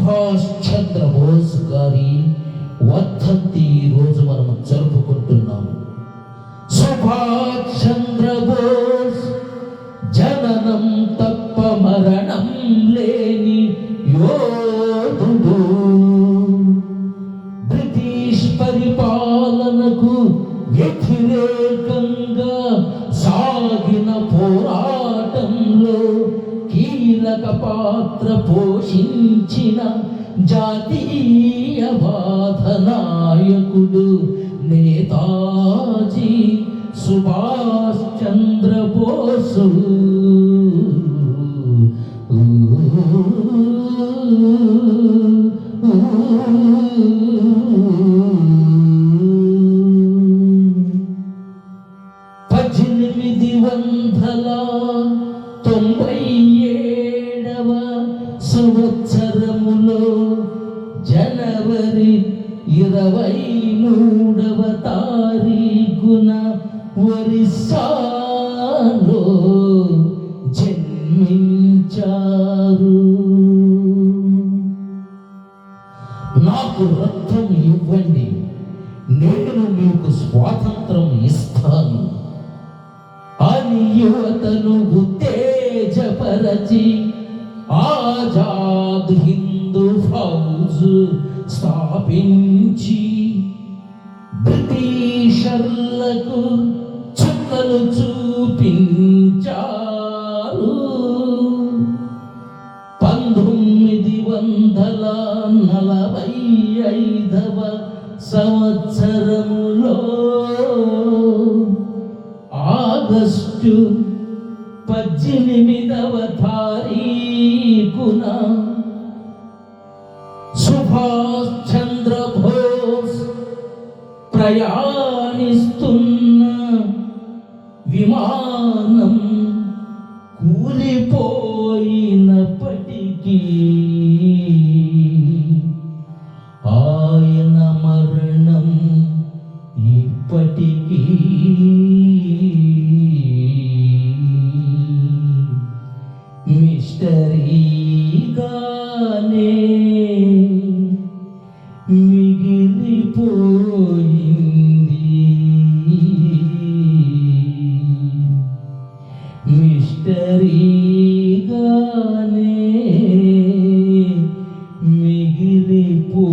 సుభాష్ చంద్రబోస్ గారి వర్ధంతి రోజు మనం జరుపుకుంటున్నాము సుభాష్ చంద్రబోస్ జననం తప్ప మరణం లేని యోధుడు. బ్రిటిష్ పరిపాలనకు వ్యతిరేకంగా సాగిన పోరా కీలక పాత్ర పోషించిన జాతీయవాద నాయకుడు నేతాజీ సుభాష్ చంద్రబోసు. పద్దెనిమిది వందల తొంభై సంవత్సరములో జనవరి ఇరవై మూడవ తారీఖున ఒరిస్సాలో జన్మించారు. నాకు రక్తం ఇవ్వండి నేను మీకు స్వాతంత్రం ఇస్తాను. అని యువతను ఉత్తేజపరచి ఆజాద్ హిందూ ఫౌజ్ స్థాపించి బ్రిటిషర్లకు చుక్కలు చూపించారు. పంతొమ్మిది వందల నలభై ఐదవ సంవత్సరములో ఆగస్టు పద్దెనిమిదవ తారీఖున సుభాష్ చంద్ర బోస్ ప్రయాణిస్తున్న విమానం కూలిపోయినప్పటికీ ఆయన మరణం ఇప్పటికీ మిస్టరీగానే మిగిలిపోయింది. మిస్టరీగానే మిగిలిపో